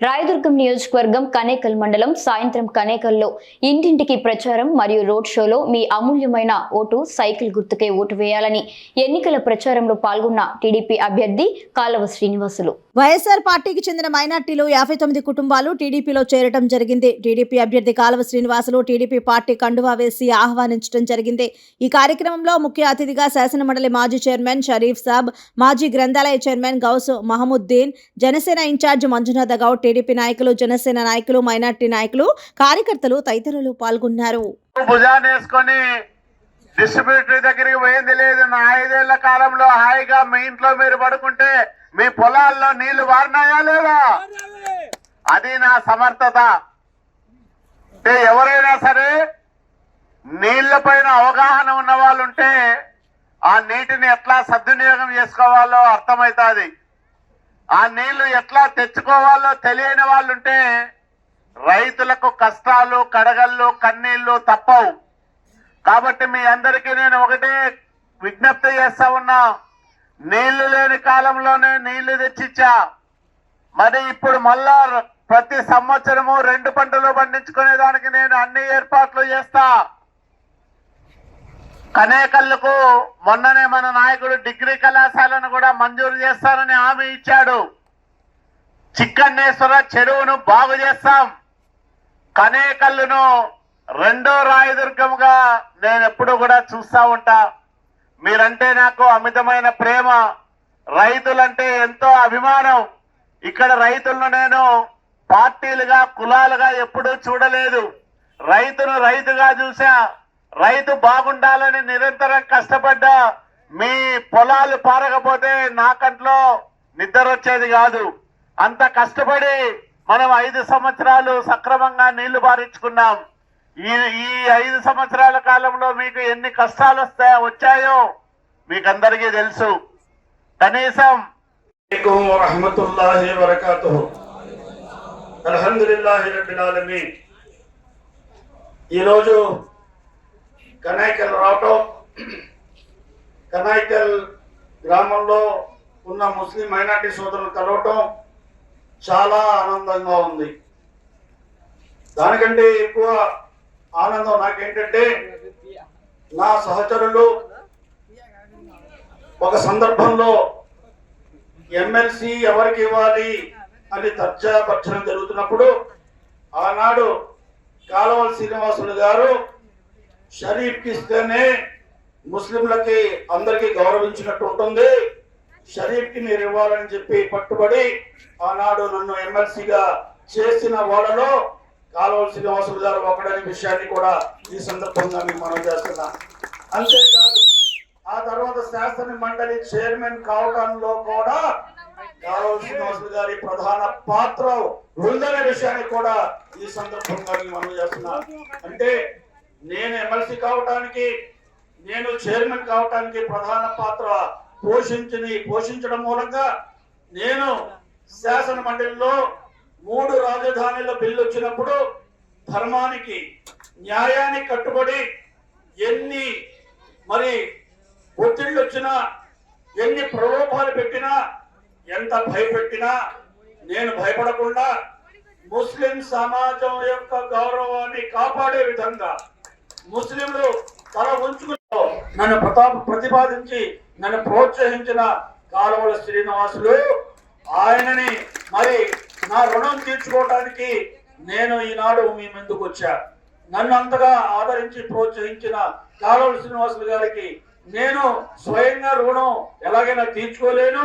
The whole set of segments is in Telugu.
రాయదుర్గం నియోజకవర్గం కనేకల్ మండలం సాయంత్రం కనేకల్లో ఇంటింటికి ప్రచారం మరియు రోడ్ షోలో మీ అమూల్యమైన ఓటు సైకిల్ గుర్తుకే ఓటు వేయాలని ఎన్నికల ప్రచారంలో పాల్గొన్న టీడీపీ అభ్యర్థి కాలవ శ్రీనివాసులు. వైఎస్ఆర్ పార్టీకి చెందిన మైనార్టీలు యాభై తొమ్మిది కుటుంబాలు టీడీపీలో చేరటం జరిగింది. టీడీపీ అభ్యర్థి కాలవ శ్రీనివాసులు టీడీపీ పార్టీ కండువా వేసి ఆహ్వానించడం జరిగింది. ఈ కార్యక్రమంలో ముఖ్య అతిథిగా శాసనమండలి మాజీ చైర్మన్ షరీఫ్ సాబ్ మాజీ గ్రంథాలయ chairman Ghouse Mahamuddin Janasena in-charge Manjunatha Goud TDP నాయకులు జనసేన నాయకులు మైనార్టీ నాయకులు కార్యకర్తలు తదితరులు పాల్గొన్నారు. డిస్ట్రిబ్యూటరీ దగ్గరికి పోయింది లేదు. నా ఐదేళ్ళ కాలంలో హాయిగా మీ ఇంట్లో మీరు పడుకుంటే మీ పొలాల్లో నీళ్ళు వారినాయా లేదా? అది నా సమర్థత. అంటే ఎవరైనా సరే నీళ్ళ పైన అవగాహన ఉన్న వాళ్ళు ఉంటే ఆ నీటిని ఎట్లా సద్వినియోగం చేసుకోవాలో అర్థమవుతుంది ఆ నీళ్ళు ఎట్లా తెచ్చుకోవాలో తెలియని వాళ్ళుంటే రైతులకు కష్టాలు కడగళ్ళు కన్నీళ్ళు తప్పవు. కాబట్టి మీ అందరికీ నేను ఒకటే విజ్ఞప్తి చేస్తా ఉన్నా. నీళ్ళు లేని కాలంలోనే నీళ్ళు తెచ్చిచ్చా. మరి ఇప్పుడు మళ్ళా ప్రతి సంవత్సరము రెండు పంటలు పండించుకునే దానికి నేను అన్ని ఏర్పాట్లు చేస్తా. కనేకల్లుకు మొన్ననే మన నాయకుడు డిగ్రీ కళాశాలను కూడా మంజూరు చేస్తానని హామీ ఇచ్చాడు. చిక్కన్నేశ్వర చెరువును బాగు చేస్తాం. కనేకల్లును రెండో రాయదుర్గముగా నేను ఎప్పుడు కూడా చూస్తా ఉంటా. మీరంటే నాకు అమితమైన ప్రేమ. రైతులంటే ఎంతో అభిమానం. ఇక్కడ రైతులను నేను పార్టీలుగా కులాలుగా ఎప్పుడూ చూడలేదు. రైతును రైతుగా చూసా. రైతు బాగుండాలని నిరంతరం కష్టపడ్డ మీ పొలాలు పారకపోతే నాకంట్లో నిద్ర వచ్చేది కాదు. అంత కష్టపడి మనం ఐదు సంవత్సరాలు సక్రమంగా నీళ్ళు పారించుకున్నాం. ఈ ఈ ఐదు సంవత్సరాల కాలంలో మీకు ఎన్ని కష్టాలు వస్తాయా వచ్చాయో మీకందరికీ తెలుసు. కనీసం ఈరోజు కనాయికల్ రావటం కనాయికల్ గ్రామంలో ఉన్న ముస్లిం మైనార్టీ సోదరులు కలవటం చాలా ఆనందంగా ఉంది. దానికంటే ఎక్కువ ఆనందం నాకేంటంటే నా సహచరులు ఒక సందర్భంలో ఎమ్మెల్సీ ఎవరికి ఇవ్వాలి అని తర్జాపర్చడం జరుగుతున్నప్పుడు ఆనాడు కాలవల్ శ్రీనివాసులు గారు షరీఫ్కి ఇస్తేనే ముస్లింలకి అందరికీ గౌరవించినట్టు ఉంటుంది. షరీఫ్కి మీరు ఇవ్వాలని చెప్పి పట్టుబడి ఆనాడు నన్ను ఎమ్మెల్సీగా చేసిన వాళ్ళలో కాలువల్ శ్రీనివాసులు గారు ఒకడని విషయాన్ని కూడా ఈ సందర్భంగా మేము మనం చేస్తున్నాం. అంతేకాదు ఆ తర్వాత శాసన మండలి చైర్మన్ కావడంలో కూడా కాలువల్ శ్రీనివాసులు గారి ప్రధాన పాత్ర ఉందనే విషయాన్ని కూడా ఈ సందర్భంగా మేము మనం చేస్తున్నాం. అంటే నేను ఎమ్మెల్సీ కావటానికి నేను చైర్మన్ కావటానికి ప్రధాన పాత్ర పోషించని పోషించడం మూలంగా నేను శాసన మండలిలో మూడు రాజధానుల బిల్లు వచ్చినప్పుడు ధర్మానికి న్యాయానికి కట్టుబడి ఎన్ని మరి ఒత్తిళ్ళు వచ్చినా ఎన్ని ప్రలోభాలు పెట్టినా ఎంత భయపెట్టినా నేను భయపడకుండా ముస్లిం సమాజం యొక్క గౌరవాన్ని కాపాడే విధంగా ముస్లింలు తల ఉంచుకుని నన్ను ప్రతాప ప్రతిపాదించి నన్ను ప్రోత్సహించిన కాలువల శ్రీనివాసులు ఆయనని మరి నా రుణం తీర్చుకోవడానికి నేను ఈనాడు మీ ముందుకు వచ్చా. నన్ను అంతగా ఆదరించి ప్రోత్సహించిన కాలువల శ్రీనివాసులు గారికి నేను స్వయంగా రుణం ఎలాగైనా తీర్చుకోలేను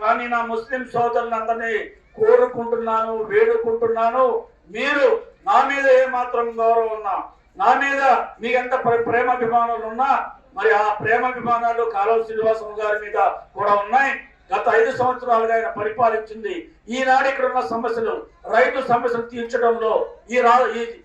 కానీ నా ముస్లిం సోదరులందరినీ కోరుకుంటున్నాను వేడుకుంటున్నాను. మీరు నా మీద ఏమాత్రం గౌరవం ఉన్నా నా మీద మీకెంత ప్ర- ప్రేమాభిమానాలు ఉన్నా మరి ఆ ప్రేమాభిమానాలు కాలువ శ్రీనివాసం గారి మీద కూడా ఉన్నాయి. గత ఐదు సంవత్సరాలుగా ఆయన పరిపాలించింది. ఈనాడు ఇక్కడ ఉన్న సమస్యలు రైతు సమస్యలు తీర్చడంలో ఈ రా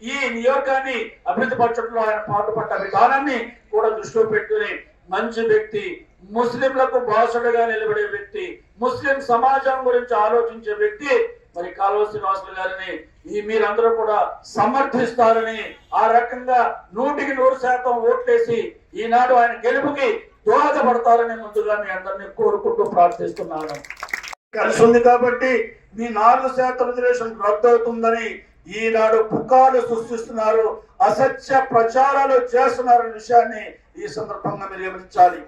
ఈ- నియోగాన్ని అభివృద్ధి పరచడంలో ఆయన పాటుపడ్డ విధానాన్ని కూడా దృష్టిలో పెట్టుకుని మంచి వ్యక్తి ముస్లింలకు బాసుడుగా నిలబడే వ్యక్తి ముస్లిం సమాజం గురించి ఆలోచించే వ్యక్తి మరి కాలువ శ్రీనివాసులు గారిని ఈ మీరందరూ కూడా సమర్థిస్తారని ఆ రకంగా నూటికి నూరు శాతం ఓట్లేసి ఈనాడు ఆయన గెలుపుకి దోహదపడతారని ముందుగా మీ అందరినీ కోరుకుంటూ ప్రార్థిస్తున్నాను. కలిసి ఉంది కాబట్టి మీ నాలుగు శాతం రిజర్వేషన్ రద్దు అవుతుందని ఈనాడు పుకార్లు సృష్టిస్తున్నారు అసత్య ప్రచారాలు చేస్తున్నారనే విషయాన్ని ఈ సందర్భంగా మీరు గమనించాలి